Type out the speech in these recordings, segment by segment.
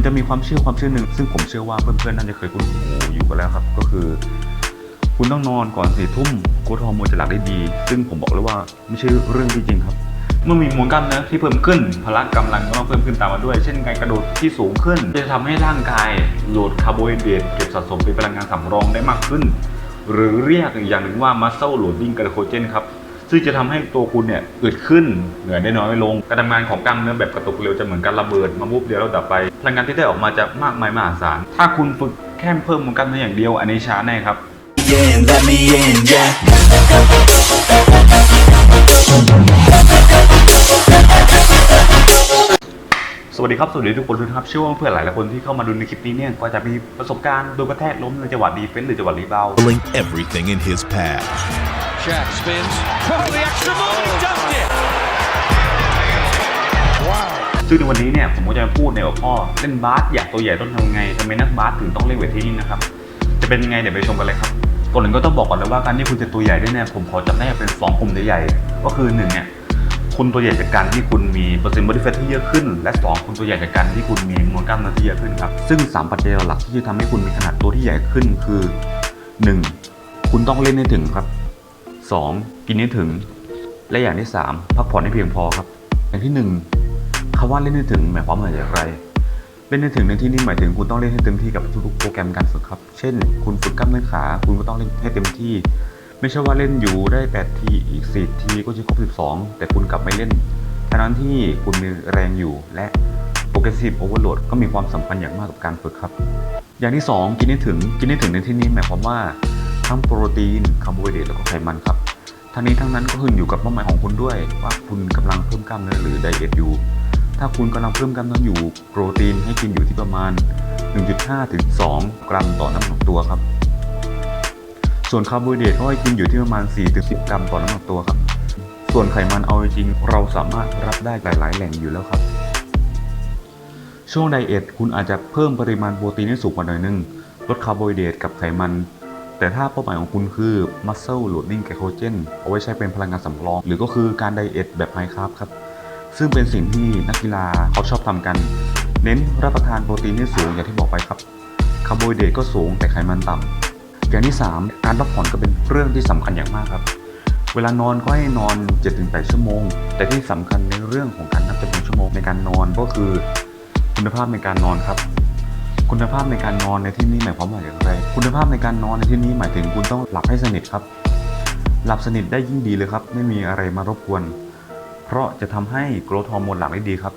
มันจะมีความเชื่อความเชื่อหนึ่งซึ่งผมเชื่อว่าเพื่อนๆน่าจะเคยคุ้นหูอยู่กันแล้วครับ ก็คือ คุณต้องนอนก่อนสี่ทุ่มโค้ดฮอร์โมนจะหลับได้ดี ซึ่งผมบอกเลยว่าไม่ใช่เรื่องที่จริงครับ เมื่อมีมวลกล้ามเนื้อที่เพิ่มขึ้น พละกำลังก็ต้องเพิ่มขึ้นตามมาด้วย เช่นการกระโดดที่สูงขึ้น จะทำให้ร่างกายโหลดคาร์โบไฮเดรตเก็บสะสมเป็นพลังงานสำรองได้มากขึ้น หรือเรียกอีกอย่างหนึ่งว่า muscle loading glycogen ครับ ซึ่งจะทำให้ตัวคุณเนี่ยอึดขึ้นเหนื่อยได้น้อยลง การทำงานของกล้ามเนื้อแบบกระตุกเร็วจะเหมือนการระเบิดมาวุบเดียวแล้วดับไป พลังงานที่ได้ออกมาจะมากมายมหาศาล ถ้าคุณฝึกแค่เพิ่มมวลกล้ามเนื้ออย่างเดียวอันนี้ช้าแน่ครับ in, let me in, yeah. สวัสดีครับ สวัสดีทุกคนด้วยครับเชื่อว่าเพื่อนหลายหลายคนที่เข้ามาดูในคลิปนี้เนี่ยก็จะมีประสบการณ์โดนกระแทกล้มในจังหวะดีเฟนส์หรือจังหวะรีบาวด์ Pulling everything in his path. Shaq spins. Oh, the extra move, and he dunked it. ซึ่งในวันนี้เนี่ยผมก็จะมาพูดในหัวข้อเล่นบาสอยากตัวใหญ่ต้องทำไงทำไมนักบาสถึงต้องเล่นเวททรนนิ่นะครับ จะเป็นยังไงเดี๋ยวไปชมกันเลยครับก่อนอื่นก็ต้องบอกก่อนเลยว่าการที่คุณจะตัวใหญ่ได้เนี่ยผมขอจำแนกเป็นสองกลุ่มใหญ่ๆก็คือหนึ่งเนี่ยคุณตัวใหญ่จากการที่คุณมีเปอร์เซ็นต์บอดี้แฟทที่เยอะขึ้น และสองคุณตัวใหญ่จากการที่คุณมีมวลกล้ามเนื้อที่เยอะขึ้นครับซึ่งสามปัจจัยหลักที่จะทำให้คุณมีขนาดตัวที่ใหญ่ขึ้นคือหนึ่งคุณต้องเล่นให้ถึงครับ สองกินให้ถึง และอย่างที่สามพักผ่อนให้เพียงพอครับ อย่างที่หนึ่งคำว่าเล่นให้ถึงหมายความว่าอย่างไรเล่นให้ถึงในที่นี้หมายถึงคุณต้องเล่นให้เต็มที่กับทุกๆโปรแกรมการฝึกครับ เช่น คุณฝึกกล้ามเนื้อขา คุณก็ต้องเล่นให้เต็มที่ ไม่ใช่ว่าเล่นอยู่ได้ 8 ทีอีก 4 ทีก็จะครบ 12 แต่คุณกลับไม่เล่นทั้งนั้นที่คุณมีแรงอยู่และ progressive overload ก็มีความสำคัญอย่างมากกับการฝึกครับ อย่างที่ 2 กินให้ถึงกินให้ถึงในที่นี้หมายความว่าทั้งโปรตีนคาร์โบไฮเดรตแล้วก็ไขมันครับ ทั้งนี้ทั้งนั้นก็ขึ้นอยู่กับเป้าหมายของคุณด้วย ว่าคุณกำลังเพิ่มกล้ามเนื้อหรือไดเอทอยู่ถ้าคุณกำลังเพิ่มกล้ามเนื้ออยู่โปรตีนให้กินอยู่ที่ประมาณ 1.5 ถึง 2 กรัมต่อน้ำหนักตัวครับ ส่วนคาร์โบไฮเดรตก็ให้กินอยู่ที่ประมาณ 4 ถึง 10 กรัมต่อน้ำหนักตัวครับ ส่วนไขมันเอาจริงๆเราสามารถรับได้หลาย ๆ แหล่งอยู่แล้วครับ ช่วงไดเอทคุณอาจจะเพิ่มปริมาณโปรตีนให้สูงกว่าหน่อยนึงลดคาร์โบไฮเดรตกับไขมัน แต่ถ้าเป้าหมายของคุณคือ muscle loading glycogen เอาไว้ใช้เป็นพลังงานสำรอง หรือก็คือการไดเอทแบบไฮคาร์บครับ ซึ่งเป็นสิ่งที่นักกีฬาเขาชอบทำกัน เน้นรับประทานโปรตีนที่สูงอย่างที่บอกไปครับ คาร์โบไฮเดรตก็สูงแต่ไขมันต่ำอย่างที่ 3 การพักผ่อนก็เป็นเรื่องที่สำคัญอย่างมากครับ เวลานอนก็ให้นอน 7-8 ชั่วโมง แต่ที่สำคัญในเรื่องของการนับจำนวนชั่วโมงในการนอนก็คือ คุณภาพในการนอนครับ คุณภาพในการนอนในที่นี้หมายความว่าอย่างไร คุณภาพในการนอนในที่นี้หมายถึงคุณต้องหลับให้สนิทครับ หลับสนิทได้ยิ่งดีเลยครับ ไม่มีอะไรมารบกวน เพราะจะทำให้โกรทฮอร์โมนหลั่งได้ดีครับ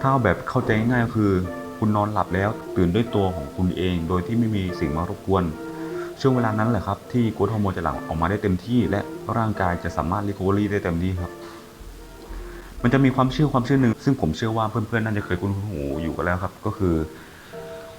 ถ้าเอาแบบเข้าใจง่ายๆก็คือ คุณนอนหลับแล้วตื่นด้วยตัวของคุณเอง โดยที่ไม่มีสิ่งมารบกวน ช่วงเวลานั้นแหละครับที่โกรทฮอร์โมนจะหลั่งออกมาได้เต็มที่ และร่างกายจะสามารถรีคอเวอรี่ได้เต็มที่ครับ มันจะมีความเชื่อความเชื่อหนึ่งซึ่งผมเชื่อว่าเพื่อนๆน่าจะเคยคุ้นหูอยู่กันแล้วครับ ก็คือ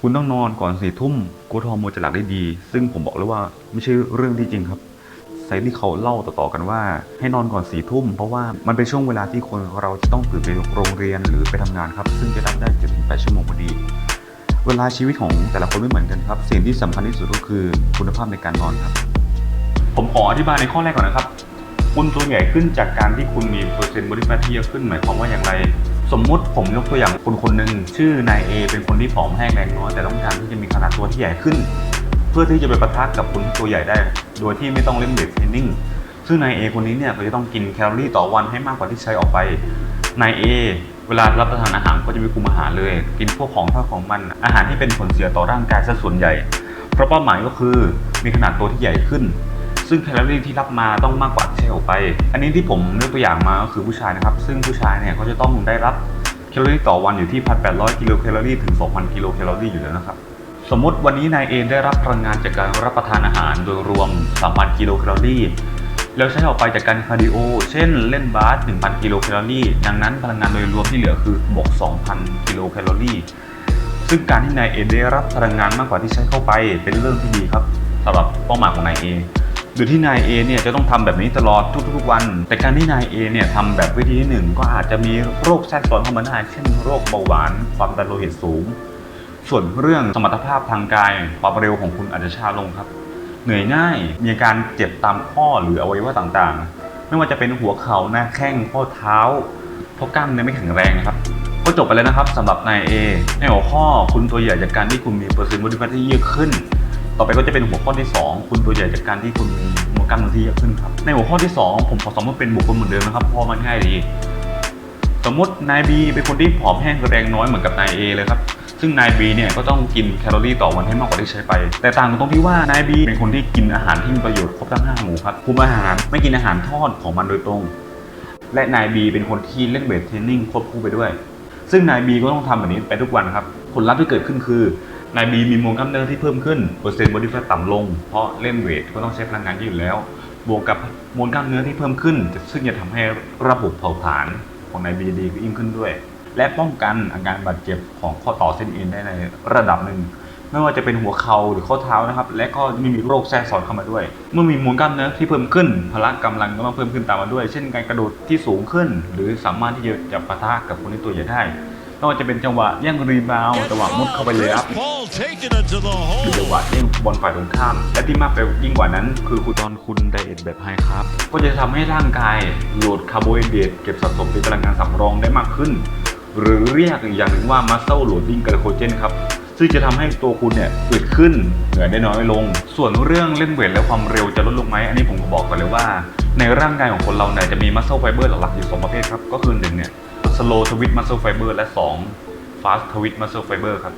คุณต้องนอนก่อนสี่ทุ่มโกรทฮอร์โมนจะหลั่งได้ดี ซึ่งผมบอกเลยว่าไม่ใช่เรื่องที่จริงครับไซต์ที่เขาเล่าต่อๆกันว่า ให้นอนก่อนสี่ทุ่มเพราะว่ามันเป็นช่วงเวลาที่คนเราจะต้องตื่นไปโรงเรียนหรือไปทำงานครับ ซึ่งจะรับได้เจ็ดถึงแปดชั่วโมงพอดี เวลาชีวิตของแต่ละคนไม่เหมือนกันครับสิ่งที่สำคัญที่สุดก็คือคุณภาพในการนอนครับ ผมขออธิบายในข้อแรกก่อนนะครับคุณตัวใหญ่ขึ้นจากการที่คุณมีเปอร์เซ็นต์บริแฟทที่เยอะขึ้นหมายความว่าอย่างไร สมมุติผมยกตัวอย่างคนคนหนึ่งชื่อนายเอเป็นคนที่ผอมแห้งแรงน้อยแต่ต้องการที่จะมีขนาดตัวที่ใหญ่ขึ้น เพื่อที่จะไปประทะกับคนที่ตัวใหญ่ได้ โดยที่ไม่ต้องเล่นเวทเทรนนิ่งซึ่งนายเอคนนี้เนี่ยก็จะต้องกินแคลอรี่ต่อวันให้มากกว่าที่ใช้ออกไปนายเอเวลารับประทานอาหารก็จะไม่คุมอาหารเลย กินพวกของทอดของมันอาหารที่เป็นผลเสียต่อร่างกายซะส่วนใหญ่ เพราะเป้าหมายก็คือมีขนาดตัวที่ใหญ่ขึ้น ซึ่งแคลอรี่ที่รับมาต้องมากกว่าที่ใช้ออกไป อันนี้ที่ผมยกตัวอย่างมาก็คือผู้ชายนะครับ ซึ่งผู้ชายเนี่ยเขาจะต้องได้รับแคลอรี่ต่อวันอยู่ที่ 1,800 กิโลแคลอรี่ถึง 2,000 กิโลแคลอรี่อยู่แล้วนะครับ สมมติวันนี้นายเอได้รับพลังงานจากการรับประทานอาหารโดยรวม 3,000 กิโลแคลอรี่แล้วใช้ออกไปจากการคาร์ดิโอ เช่นเล่นบาส 1,000 กิโลแคลอรี่ ดังนั้นพลังงานโดยรวมที่เหลือคือบวก 2,000 กิโลแคลอรี่ ซึ่งการที่นายเอได้รับพลังงานมากกว่าที่ใช้เข้าไปเป็นเรื่องที่ดีครับสำหรับเป้าหมายของนายเอ โดยที่นายเอเนี่ยจะต้องทำแบบนี้ตลอดทุกๆวัน แต่การที่นายเอเนี่ยทำแบบวิธีที่หนึ่งก็อาจจะมีโรคแทรกซ้อนเข้ามาได้เช่นโรคเบาหวาน ความดันโลหิตสูง ส่วนเรื่องสมรรถภาพทางกายความเร็วของคุณอาจจะช้าลงครับ เหนื่อยง่ายมีอาการเจ็บตามข้อหรืออวัยวะต่างๆ ไม่ว่าจะเป็นหัวเข่าหน้าแข้งข้อเท้าเพราะกล้ามเนื้อไม่แข็งแรงครับก็จบไปแล้วนะครับสำหรับนายเอในหัวข้อคุณตัวใหญ่จากการที่คุณมีเปอร์เซ็นต์บอดี้แฟทที่เยอะขึ้น ต่อไปก็จะเป็นหัวข้อที่ 2 คุณตัวใหญ่จากการที่คุณมีมวลกล้ามเนื้อที่เยอะขึ้นครับ ในหัวข้อที่ 2 ผมขอสมมติเป็นบุคคลเหมือนเดิมนะครับเพราะมันง่ายดี สมมตินายบีเป็นคนที่ผอมแห้งแรงน้อยเหมือนกับนายเอเลยครับซึ่งนายบีเนี่ยก็ต้องกินแคลอรี่ต่อวันให้มากกว่าที่ใช้ไป แต่ต่างกันตรงที่ว่านายบีเป็นคนที่กินอาหารที่มีประโยชน์ครบทั้งห้าหมู่ครับคุมอาหารไม่กินอาหารทอดของมันโดยตรง และนายบีเป็นคนที่เล่นเวทเทรนนิ่งควบคู่ไปด้วย ซึ่งนายบีก็ต้องทำแบบนี้ไปทุกวันครับผลลัพธ์ที่เกิดขึ้นคือ นายบีมีมวลกล้ามเนื้อที่เพิ่มขึ้นเปอร์เซ็นต์บอดี้แฟทต่ำลง เพราะเล่นเวทก็ต้องใช้พลังงานเยอะอยู่แล้ว บวกกับมวลกล้ามเนื้อที่เพิ่มขึ้น ซึ่งจะทำให้ระบบเผาผลาญของนายบีดียิ่งขึ้นด้วย และป้องกันอาการบาดเจ็บของข้อต่อเส้นเอ็นได้ในระดับหนึ่งไม่ว่าจะเป็นหัวเข่าหรือข้อเท้านะครับ และก็ไม่มีโรคแทรกซ้อนเข้ามาด้วย เมื่อมีมวลกล้ามเนื้อที่เพิ่มขึ้น พละกำลังก็ต้องเพิ่มขึ้นตามมาด้วย เช่นการกระโดดที่สูงขึ้น หรือสามารถที่จะจับปะทะกับคนที่ตัวใหญ่ได้ ไม่ว่าจะเป็นจังหวะแย่งรีบาวด์จังหวะมุดเข้าไปเลยครับ Paul taking it to the หรือ hole. จังหวะที่บอลฝ่ายตรงข้าม และที่มากไปยิ่งกว่านั้น คือคุณตอนคุณไดเอทแบบไฮคาร์บก็จะทำให้ร่างกายโหลดคาร์โบไฮเดรตเก็บสะสมเป็นพลังงานสำรองได้มากขึ้น หรือเรียกอีกอย่างหนึ่งว่า muscle loading glycogen ครับซึ่งจะทำให้ตัวคุณเนี่ยอึดขึ้นเหนื่อยได้น้อยลง ส่วนเรื่องเล่นเวทและความเร็วจะลดลงไหมอันนี้ผมก็บอกก่อนเลยว่า ในร่างกายของคนเราเนี่ยจะมี muscle fiber หลักๆอยู่สองประเภทครับ ก็คือหนึ่งเนี่ย slow twitch muscle fiber และสอง fast twitch muscle fiber ครับ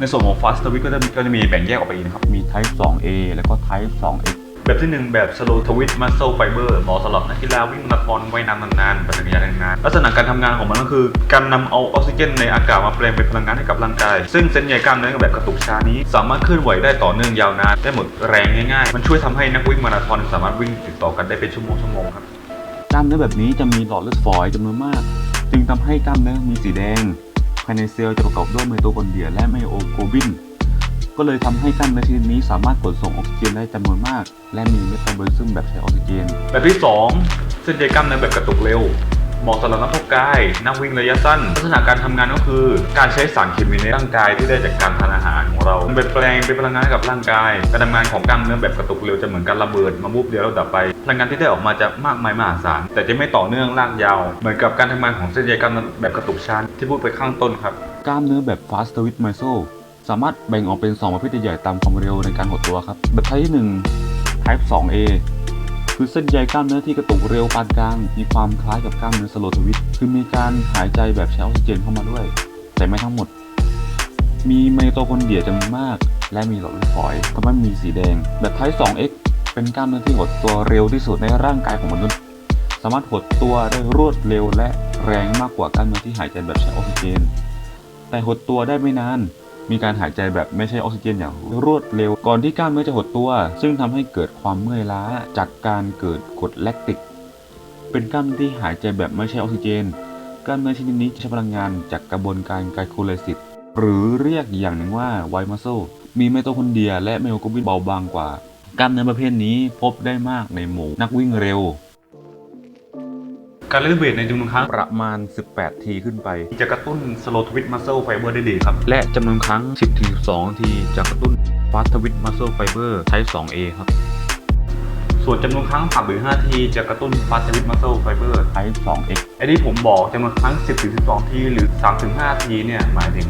ในส่วนของ fast twitch ก็จะก็จะมีแบ่งแยกออกไปอีกนะครับ มี type 2A แล้วก็ type 2X แบบที่หนึ่งแบบ slow twitch muscle fiber เหมาะสำหรับนักกีฬาวิ่งมาราธอนว่ายน้ำนานๆปั่นจักรยานนานๆลักษณะการทำงานของมันก็คือ การนำเอาออกซิเจนในอากาศมาแปลงเป็นพลังงานให้กับร่างกาย ซึ่งเส้นใยกล้ามเนื้อแบบกระตุกชานี้ สามารถเคลื่อนไหวได้ต่อเนื่องยาวนานได้หมดแรงง่ายๆ มันช่วยทำให้นักวิ่งมาราธอนสามารถวิ่งติดต่อกันได้เป็นชั่วโมงชั่วโมงๆครับกล้ามเนื้อแบบนี้จะมีหลอดเลือดฝอยจำนวนมาก จึงทำให้กล้ามเนื้อมีสีแดง ภายในเซลล์จะประกอบด้วยไมโตคอนเดรียและไมโอโกลบิน ก็เลยทำให้กล้ามเนื้อชนิดนี้สามารถขนส่งออกซิเจนได้จำนวนมาก และมีเมตาบอลิซึมแบบใช้ออกซิเจน แบบที่ 2 เส้นใยกล้ามเนื้อแบบกระตุกเร็วเหมาะสำหรับนักพกกายนักวิ่งระยะสั้น ลักษณะการทำงานก็คือ การใช้สารเคมีในร่างกายที่ได้จากการทานอาหารของเราไปแปลงเป็นพลังงานให้กับร่างกาย การทำงานของกล้ามเนื้อแบบกระตุกเร็วจะเหมือนการระเบิดมาบุบเดียวแล้วดับไป พลังงานที่ได้ออกมาจะมากมายมหาศาลแต่จะไม่ต่อเนื่องลากยาว เหมือนกับการทำงานของเส้นใยกล้ามเนื้อแบบกระตุกช้าที่พูดไปข้างต้นครับ กล้ามเนื้อแบบ fast twitch muscle สามารถแบ่งออกเป็น 2 ประเภทใหญ่ตามความเร็วในการหดตัวครับ แบบไทป์ที่1 type 2A คือเส้นใยกล้ามเนื้อที่กระตุกเร็วปานกลาง มีความคล้ายกับกล้ามเนื้อสโลทวิตคือมีการหายใจแบบใช้ออกซิเจนเข้ามาด้วย แต่ไม่ทั้งหมด มีไมโตคอนเดรียจำนวนมาก และมีหลอดเลือดฝอยทำให้มีสีแดง แบบไทป์ 2X เป็นกล้ามเนื้อที่หดตัวเร็วที่สุดในร่างกายของมนุษย์ สามารถหดตัวได้รวดเร็วและแรงมากกว่ากล้ามเนื้อที่หายใจแบบใช้ออกซิเจน แต่หดตัวได้ไม่นาน มีการหายใจแบบไม่ใช่ออกซิเจนอย่างรวดเร็วก่อนที่กล้ามเนื้อจะหดตัว ซึ่งทำให้เกิดความเมื่อยล้าจากการเกิดกรดแลคติก เป็นกล้ามเนื้อที่หายใจแบบไม่ใช่ออกซิเจน กล้ามเนื้อชนิดนี้จะใช้พลังงานจากกระบวนการไกลโคไลซิสหรือเรียกอีกอย่างหนึ่งว่าไวมัสโซมีไมโตคอนเดรีย และไมโอโกบินเบาบางกว่า กล้ามเนื้อประเภทนี้พบได้มากในหมู่นักวิ่งเร็ว การเล่นเวทในจำนวนครั้งประมาณ 18 ทีขึ้นไป จะกระตุ้น slow twitch muscle fiber ได้ดีครับ และจำนวนครั้ง 10-12 ทีจะกระตุ้น fast twitch muscle fiber type 2A ครับ ส่วนจำนวนครั้ง3หรือ5ทีจะกระตุ้น fast twitch muscle fiber type 2X ไอ้ที่ผมบอกจำนวนครั้ง 10-12 ทีหรือ3-5ทีเนี่ยหมายถึง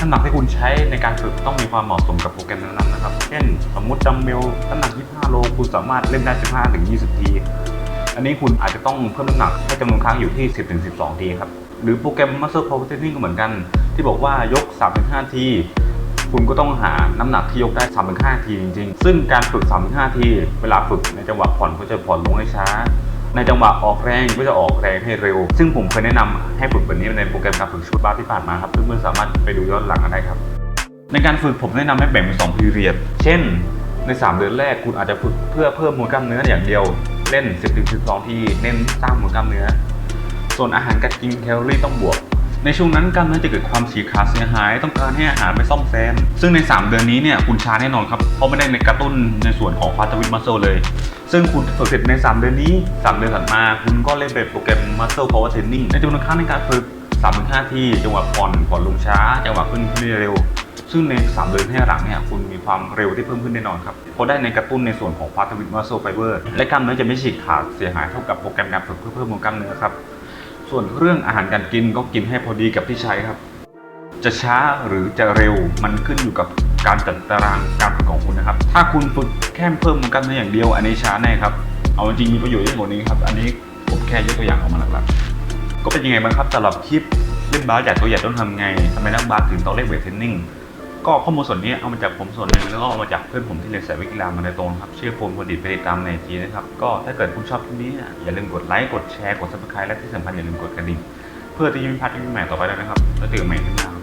น้ำหนักที่คุณใช้ในการฝึกต้องมีความเหมาะสมกับโปรแกรมนั้นๆนะครับ เช่น สมมติดัมเบลน้ำหนัก 25 โล คุณสามารถเล่นได้ 15-20 ที อันนี้คุณอาจจะต้องเพิ่มน้ำหนักให้จำนวนครั้งอยู่ที่ 10-12 ทีครับ หรือโปรแกรม Muscle Power Training ก็เหมือนกัน ที่บอกว่ายก 3-5 ทีคุณก็ต้องหาน้ำหนักที่ยกได้3-5ทีจริงๆ ซึ่งการฝึก3-5ที เวลาฝึกในจังหวะผ่อนก็จะผ่อนลงให้ช้า ในจังหวะออกแรงก็จะออกแรงให้เร็ว ซึ่งผมเคยแนะนำให้ฝึกแบบนี้ในโปรแกรมการฝึกชุดบาสที่ผ่านมาครับเพื่อนๆสามารถไปดูย้อนหลังกันได้ครับ ในการฝึกผมแนะนำให้แบ่งเป็นสองพีเรียด เช่น ใน 3 เดือนแรกคุณอาจจะฝึกเพื่อเพิ่มมวลกล้ามเนื้ออย่างเดียว เล่น 10-12 ที เน้นสร้างมวลกล้ามเนื้อ ส่วนอาหารการกินแคลอรี่ต้องบวก ในช่วงนั้นกล้ามเนื้อจะเกิดความฉีกขาดเสียหาย ต้องการให้อาหารไปซ่อมแซม ซึ่งใน 3 เดือนนี้เนี่ยคุณช้าแน่นอนครับเพราะไม่ได้ในกระตุ้นในส่วนของฟาสต์วิ t มัสเซลเลย ซึ่งคุณฝึกเสร็จใน 3 เดือนนี้ 3 เดือนถัดมา คุณก็เล่นเป็นโปรแกรม Muscle Power Training ในจำนวนครั้งในการฝึก3-5ที่จังหวะผ่อนผ่อนลงช้าจังหวะขึ้นขึ้นเร็ว ซึ่งใน3เดือนให้หลังเนี่ยคุณมีความเร็วที่เพิ่มขึ้นแน่นอนครับเพราะได้ในกระตุ้นในส่วนของฟาสต์วิ t มัสเซลไฟเบอร์และกล้ามเนื้อจะไม่ฉีกขาดเสียหายเท่ากับโปรแกรมการฝึกเพื่อเพิ่มมวลกล้ามเนื้อครับ ส่วนเรื่องอาหารการกินก็กินให้พอดีกับที่ใช้ครับ จะช้าหรือจะเร็วมันขึ้นอยู่กับการจัดตารางการฝึกของคุณนะครับ ถ้าคุณฝึกแค่เพิ่มกล้ามเนื้ออย่างเดียว อันนี้ช้าแน่ครับ เอาจริงมีประโยชน์เยอะกว่านี้ครับ อันนี้ผมแค่ยกตัวอย่างออกมาหลักๆ ก็เป็นยังไงบ้างครับสำหรับคลิปเล่นบาสอยากตัวใหญ่ต้องทำไงทำไมนักบาสถึงต้องเล่นเวทเทรนนิ่ง ก็ข้อมูลส่วนนี้เอามาจากผมส่วนหนึ่งแล้วก็เอามาจากเพื่อนผมที่เรียนสายวิทยามาในตรงครับชื่อพลพลดิตไปติดตามในทีนะครับก็ถ้าเกิดคุณชอบคลิปนี้อย่าลืมกดไลค์กดแชร์กดซับสไครต์และที่สำคัญอย่าลืมกดกระดิ่งเพื่อที่จะไม่พลาดคลิปใหม่ต่อไปด้วยนะครับแล้วเจอกันใหม่คลิปหน้า